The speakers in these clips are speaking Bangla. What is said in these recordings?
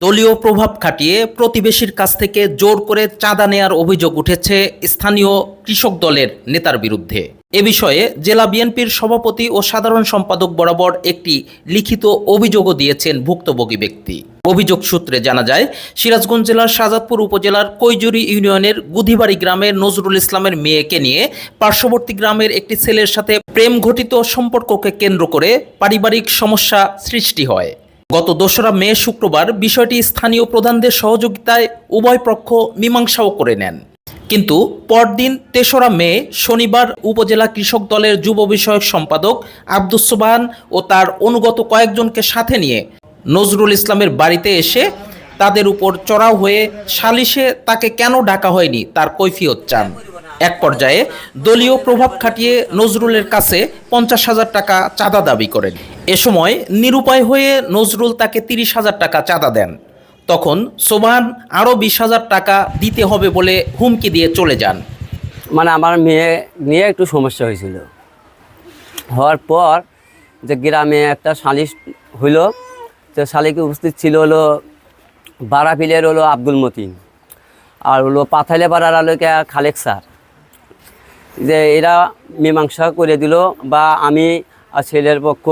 দলীয় প্রভাব খাটিয়ে প্রতিবেশীর কাছ থেকে জোর করে চাঁদা নেয়ার অভিযোগ উঠেছে স্থানীয় কৃষক দলের নেতার বিরুদ্ধে। এ বিষয়ে জেলা বিএনপির সভাপতি ও সাধারণ সম্পাদক বরাবর একটি লিখিত অভিযোগও দিয়েছেন ভুক্তভোগী ব্যক্তি। অভিযোগ সূত্রে জানা যায়, সিরাজগঞ্জ জেলার শাজাদপুর উপজেলার কৈজুরি ইউনিয়নের গুধিবাড়ি গ্রামের নজরুল ইসলামের মেয়েকে নিয়ে পার্শ্ববর্তী গ্রামের একটি ছেলের সাথে প্রেম ঘটিত সম্পর্ককে কেন্দ্র করে পারিবারিক সমস্যা সৃষ্টি হয়। গত দোসরা মে শুক্রবার বিষয়টি স্থানীয় প্রধানদের সহযোগিতায় উভয় পক্ষ মীমাংসাও করে নেন। কিন্তু পরদিন তেসরা মে শনিবার উপজেলা কৃষক দলের যুব বিষয়ক সম্পাদক আব্দুস সোবাহান ও তার অনুগত কয়েকজনকে সাথে নিয়ে নজরুল ইসলামের বাড়িতে এসে তাদের উপর চড়াও হয়ে সালিশে তাকে কেন ডাকা হয়নি তার কৈফিয়ত চান। এক পর্যায়ে দলীয় প্রভাব খাটিয়ে নজরুলের কাছে পঞ্চাশ হাজার টাকা চাঁদা দাবি করেন। এ সময় নিরুপায় হয়ে নজরুল তাকে তিরিশ হাজার টাকা চাঁদা দেন। তখন সোবান আরও বিশ হাজার টাকা দিতে হবে বলে হুমকি দিয়ে চলে যান। মানে আমার মেয়ে নিয়ে একটু সমস্যা হয়েছিল। হওয়ার পর যে গ্রামে একটা সালিশ হইল, তো শালিকে উপস্থিত ছিল হলো বারাপিলের হলো আব্দুল মতিন, আর হলো পাথাইলে পাড়ার আলোকে খালেক স্যার। যে এরা মীমাংসা করে দিল বা আমি আর ছেলের পক্ষ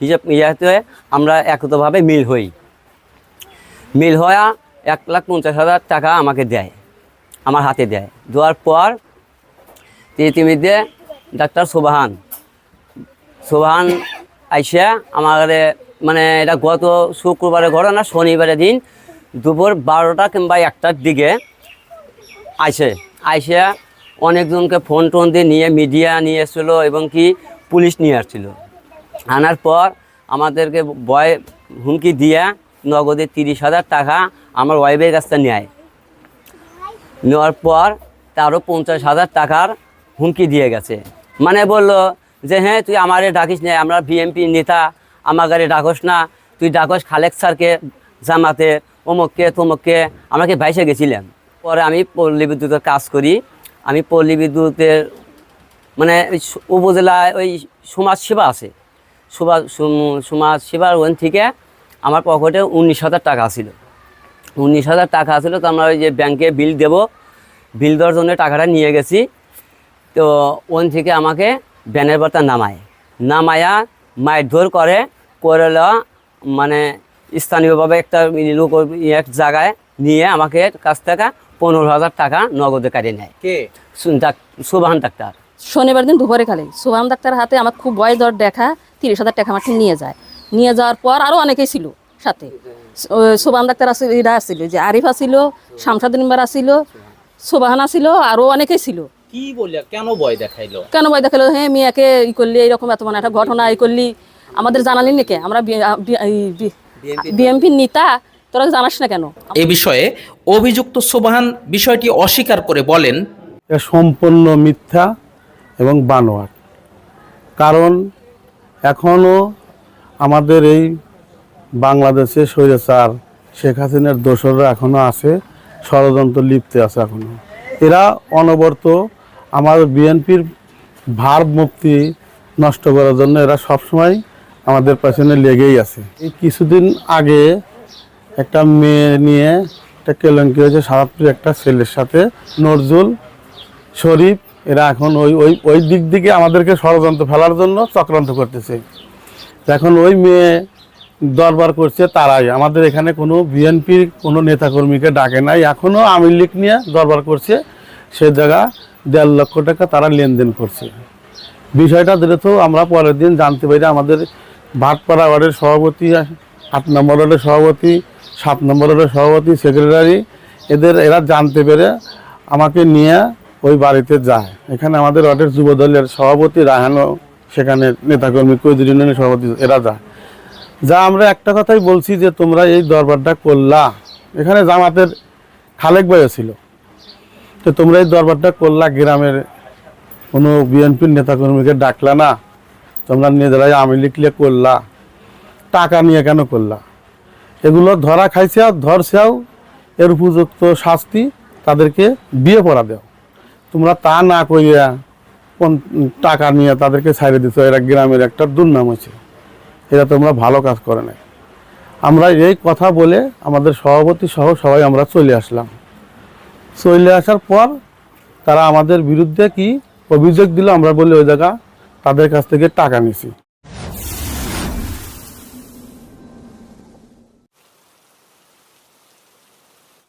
হিসেব ইয়াতে আমরা একতভাবে মিল হই। মিল হওয়া এক লাখ পঞ্চাশ হাজার টাকা আমাকে দেয়, আমার হাতে দেয়। দেওয়ার পর ইতিমধ্যে ডাক্তার সোবাহান সোবাহান আইসা আমার মানে এটা গত শুক্রবারের ঘটনা শনিবারের দিন দুপুর বারোটা কিংবা একটার দিকে আইসে। আইসে অনেকজনকে ফোন টোন দিয়ে নিয়ে, মিডিয়া নিয়ে এসেছিল এবং কি পুলিশ নিয়ে আসছিল। আনার পর আমাদেরকে বয় হুমকি দিয়ে নগদে তিরিশ হাজার টাকা আমার ওয়াইফের কাছ থেকে নেয়। নেওয়ার পর তারও পঞ্চাশ হাজার টাকার হুমকি দিয়ে গেছে। মানে বলল যে হ্যাঁ তুই আমারে ডাকিস না, আমরা বিএমপি নেতা গাড়ি ডাকস না, তুই ডাকস খালেক স্যারকে জামাতে, অমুককে, তমুককে। আমাকে ভাইসে গেছিলাম পরে আমি পল্লী বিদ্যুতের কাজ করি। আমি পল্লী বিদ্যুতের মানে উপজেলায় ওই সমাজ সেবা আছে। সম- সমাজ সেবার ওখান থেকে আমার পকেটে উনিশ হাজার টাকা ছিল উনিশ হাজার টাকা ছিল তো আমরা ওই যে ব্যাংকে বিল দেব। বিল দেওয়ার জন্য টাকাটা নিয়ে গেছি। তো ওন থেকে আমাকে ব্যানের বার্তা নামায়। নামায়া মায়ের ধর করে করে মানে স্থানীয়ভাবে একটা লোক এক জায়গায় নিয়ে আমাকে কাছ থেকে পনেরো হাজার টাকা নগদে কাটিয়ে নেয়। কে? সুবাহান ডাক্তার। শনিবার দিন দুপুরে খালি। সোহাম ডাক্তার হাতে আমার খুব বয়স দর দেখা। তিরিশ হাজার টাকা আমাকে নিয়ে যায়। নিয়ে যাওয়ার পর আরও অনেকেই ছিল সাথে। সোবাম ডাক্তার আসছিল এরা আসছিল যে আরিফ আসছিল শামসাদিন মেম্বার আসছিল সোবাহান আসছিল আরও অনেকেই ছিল। কি বললে কেন ভয় দেখাইলো? কেন ভয় দেখাল হ্যাঁ মেয়েকে ই করলি এইরকম এত মানে একটা ঘটনা ই করলি। আমাদের জানালি নাকি? আমরা বিএমপির নেতা তোরা জানাস না কেন? এ বিষয়ে অভিযুক্ত সোবাহান বিষয়টি অস্বীকার করে বলেন। এটা সম্পূর্ণ মিথ্যা এবং বানোয়াট। কারণ এখনও আমাদের এই বাংলাদেশে স্বৈরাচার শেখ হাসিনার দোসররা এখনও আছে, ষড়যন্ত্র লিপ্তে আছে এখনও এরা অনবরত আমার বিএনপির ভার মুক্তি নষ্ট করার জন্য এরা সবসময় আমাদের পেছনে লেগেই আছে। এই কিছুদিন আগে একটা মেয়ে নিয়ে একটা কেলেঙ্কি হয়েছে সারাপুর একটা ছেলের সাথে নজরুল শরীফ এরা এখন ওই ওই ওই দিক দিকে আমাদেরকে ষড়যন্ত্র ফেলার জন্য চক্রান্ত করতেছে। এখন ওই মেয়ে দরবার করছে তারাই। আমাদের এখানে কোনো বিএনপির কোনো নেতাকর্মীকে ডাকে নাই। এখনও আমির লীগ নিয়ে দরবার করছে। সে জায়গা দেড় লক্ষ টাকা তারা লেনদেন করছে। বিষয়টা ধরে তো আমরা পরের দিন জানতে পারি আমাদের ভাটপাড়া ওয়ার্ডের সভাপতি, আট নম্বর ওয়ার্ডের সভাপতি, সাত নম্বর ওয়ার্ডের সভাপতি, সেক্রেটারি, এদের এরা জানতে পেরে আমাকে নিয়ে ওই বাড়িতে যায়। এখানে আমাদের ওয়ার্ডের যুব দলের সভাপতি রাহানও সেখানে নেতাকর্মী কৈদির ইউনিয়নের সভাপতি, এরা যায়। যা আমরা একটা কথাই বলছি যে তোমরা এই দরবারটা করলা। এখানে জামাতের খালেক ভাইও ছিল। তো তোমরা এই দরবারটা করলা, গ্রামের কোনো বিএনপির নেতাকর্মীকে ডাকলা না। তোমরা নিজেরাই আমি লিখলে করলা। টাকা নিয়ে কেন করলা? এগুলো ধরা খাইছেও ধরছেও এর উপযুক্ত শাস্তি তাদেরকে বিয়ে পড়া দেও। তোমরা তা না কইয়া কোন টাকা নিয়ে তাদেরকে ছাড়ে দিত এরা গ্রামের একটা দুর্নাম আছে এরা তোমরা ভালো কাজ করে না আমরা এই কথা বলে আমাদের সভাপতি সহ সবাই আমরা চলে আসলাম। চলে আসার পর তারা আমাদের বিরুদ্ধে কি অভিযোগ দিল আমরা বলি, ওই জায়গা তাদের কাছ থেকে টাকা নিছি।